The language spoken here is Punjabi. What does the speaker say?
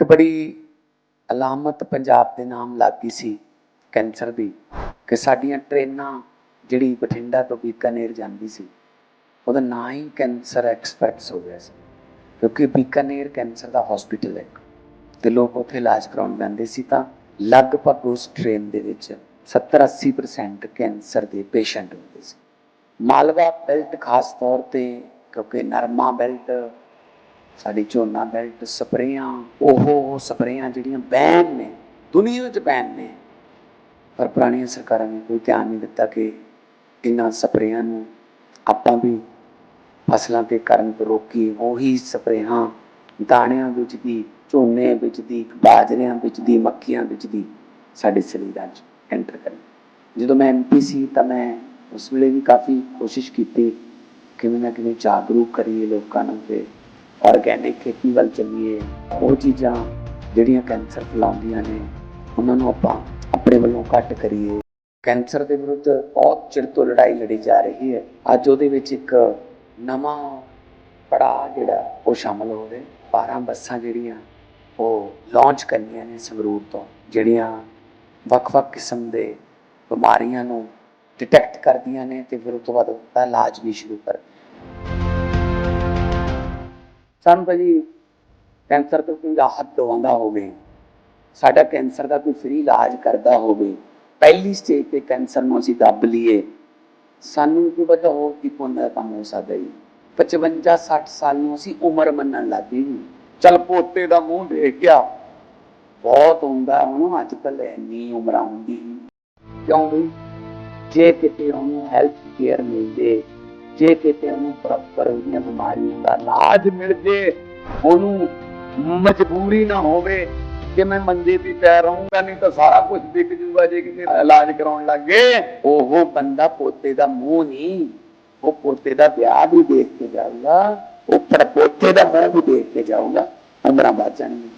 ਇੱਕ ਬੜੀ ਅਲਾਮਤ ਪੰਜਾਬ ਦੇ ਨਾਮ ਲੱਗ ਗਈ ਸੀ ਕੈਂਸਰ ਦੀ, ਕਿ ਸਾਡੀਆਂ ਟ੍ਰੇਨਾਂ ਜਿਹੜੀ ਬਠਿੰਡਾ ਤੋਂ ਬੀਕਾਨੇਰ ਜਾਂਦੀ ਸੀ, ਉਹਦਾ ਨਾਂ ਹੀ ਕੈਂਸਰ ਐਕਸਪਰਟਸ ਹੋ ਗਿਆ ਸੀ, ਕਿਉਂਕਿ ਬੀਕਾਨੇਰ ਕੈਂਸਰ ਦਾ ਹਸਪੀਟਲ ਹੈ ਤੇ ਲੋਕ ਉੱਥੇ ਇਲਾਜ ਕਰਾਉਣ ਜਾਂਦੇ ਸੀ ਤਾਂ ਲਗਭਗ ਉਸ ਟ੍ਰੇਨ ਦੇ ਵਿੱਚ 70-80% ਕੈਂਸਰ ਦੇ ਪੇਸ਼ੈਂਟ ਹੁੰਦੇ ਸੀ। ਮਾਲਵਾ ਬੈਲਟ ਖਾਸ ਤੌਰ ਤੇ, ਕਿਉਂਕਿ ਨਰਮਾ ਬੈਲਟ ਸਾਡੀ ਝੋਨਾ ਬੈਲਟ ਸਪਰੇਆਂ, ਉਹ ਸਪਰੇਆਂ ਜਿਹੜੀਆਂ ਬੈਨ ਨੇ, ਦੁਨੀਆ ਵਿੱਚ ਬੈਨ ਨੇ। ਪਰ ਪੁਰਾਣੀਆਂ ਸਰਕਾਰਾਂ ਨੇ ਕੋਈ ਧਿਆਨ ਨਹੀਂ ਦਿੱਤਾ ਕਿ ਇਹਨਾਂ ਸਪਰੇਆਂ ਨੂੰ ਆਪਾਂ ਵੀ ਫਸਲਾਂ ਤੇ ਕਰਨ ਤੋਂ ਰੋਕੀ ਉਹੀ ਸਪਰੇਆਂ ਦਾਣਿਆਂ ਵਿੱਚ ਦੀ, ਝੋਨੇ ਵਿੱਚ ਦੀ, ਬਾਜਰਿਆਂ ਵਿੱਚ ਦੀ, ਮੱਕੀਆਂ ਵਿੱਚ ਦੀ ਸਾਡੇ ਸਰੀਰਾਂ 'ਚ ਐਂਟਰ ਕਰਨ ਜਦੋਂ ਮੈਂ ਐਮਪੀ ਸੀ ਤਾਂ ਮੈਂ ਉਸ ਵੇਲੇ ਵੀ ਕਾਫੀ ਕੋਸ਼ਿਸ਼ ਕੀਤੀ ਕਿਵੇਂ ਨਾ ਕਿਵੇਂ ਜਾਗਰੂਕ ਕਰੀਏ ਲੋਕਾਂ ਨੂੰ ਤੇ ਆਰਗੈਨਿਕ ਖੇਤੀ ਵੱਲ ਚੱਲੀਏ, ਉਹ ਚੀਜ਼ਾਂ ਜਿਹੜੀਆਂ ਕੈਂਸਰ ਫੈਲਾਉਂਦੀਆਂ ਨੇ, ਉਹਨਾਂ ਨੂੰ ਆਪਾਂ ਆਪਣੇ ਵੱਲੋਂ ਘੱਟ ਕਰੀਏ। ਕੈਂਸਰ ਦੇ ਵਿਰੁੱਧ ਬਹੁਤ ਚਿਰ ਤੋਂ ਲੜਾਈ ਲੜੀ ਜਾ ਰਹੀ ਹੈ। ਅੱਜ ਉਹਦੇ ਵਿੱਚ ਇੱਕ ਨਵਾਂ ਪੜਾਅ ਜਿਹੜਾ, ਉਹ ਸ਼ਾਮਲ ਹੋਵੇ ਰਿਹਾ। 12 ਬੱਸਾਂ ਜਿਹੜੀਆਂ, ਉਹ ਲਾਂਚ ਕਰਨੀਆਂ ਨੇ ਸੰਗਰੂਰ ਤੋਂ, ਜਿਹੜੀਆਂ ਵੱਖ-ਵੱਖ ਕਿਸਮ ਦੇ ਬਿਮਾਰੀਆਂ ਨੂੰ ਡਿਟੈਕਟ ਕਰਦੀਆਂ ਨੇ ਤੇ ਫਿਰ ਉਸ ਤੋਂ ਬਾਅਦ ਉਹਦਾ ਇਲਾਜ ਵੀ ਸ਼ੁਰੂ ਕਰ ਸਾਨੂੰ ਭਾਜੀ ਕੈਂਸਰ ਤੋਂ ਕੋਈ ਰਾਹਤ ਦਵਾਉਂਦਾ ਹੋਵੇ, ਸਾਡਾ ਕੈਂਸਰ ਦਾ ਕੋਈ ਫ੍ਰੀ ਇਲਾਜ ਕਰਦਾ ਹੋਵੇ, ਪਹਿਲੀ ਸਟੇਜ ਤੇ ਕੈਂਸਰ ਨੂੰ ਅਸੀਂ ਦੱਬ ਲਈਏ, ਸਾਨੂੰ ਕੀ ਪਤਾ ਹੋ ਕਿ ਪੁੰਨ ਕੰਮ ਹੋ ਸਕਦਾ ਜੀ। 55 60 ਸਾਲ ਨੂੰ ਅਸੀਂ ਉਮਰ ਮੰਨਣ ਲੱਗੇ ਜੀ। ਚਲ ਪੋਤੇ ਦਾ ਮੂੰਹ ਦੇਖ ਗਿਆ ਬਹੁਤ ਹੁੰਦਾ ਉਹਨੂੰ ਅੱਜ ਕੱਲ ਇੰਨੀ ਉਮਰਾਂ ਹੁੰਦੀ ਕਿਉਂ ਵੀ ਜੇ ਕਿਤੇ ਉਹਨੂੰ ਹੈਲਥ ਕੇਅਰ ਮਿਲਦੇ ਜੇ ਜੇ ਕਿਤੇ ਉਹਨੂੰ ਪ੍ਰੋਪਰ ਉਹਦੀਆਂ ਬਿਮਾਰੀਆਂ ਦਾ ਇਲਾਜ ਮਿਲ ਜੇ, ਉਹਨੂੰ ਮਜਬੂਰੀ ਨਾ ਹੋਵੇ ਕਿ ਮੈਂ ਮੰਜੇ ਤੇ ਪੈ ਰਹੂੰਗਾ, ਨਹੀਂ ਤਾਂ ਸਾਰਾ ਕੁਝ ਵਿਕ ਜੂਗਾ ਜੇ ਕਿਤੇ ਇਲਾਜ ਕਰਾਉਣ ਲੱਗੇ ਉਹ ਬੰਦਾ ਪੋਤੇ ਦਾ ਮੂੰਹ ਨਹੀਂ, ਉਹ ਪੋਤੇ ਦਾ ਵਿਆਹ ਵੀ ਦੇਖ ਕੇ ਜਾਊਗਾ, ਉਹ ਪੋਤੇ ਦਾ ਮੂੰਹ ਵੀ ਦੇਖ ਕੇ ਜਾਊਗਾ, ਉਮਰਾਂ ਬਾਅਦ ਜਾਣਗੀਆਂ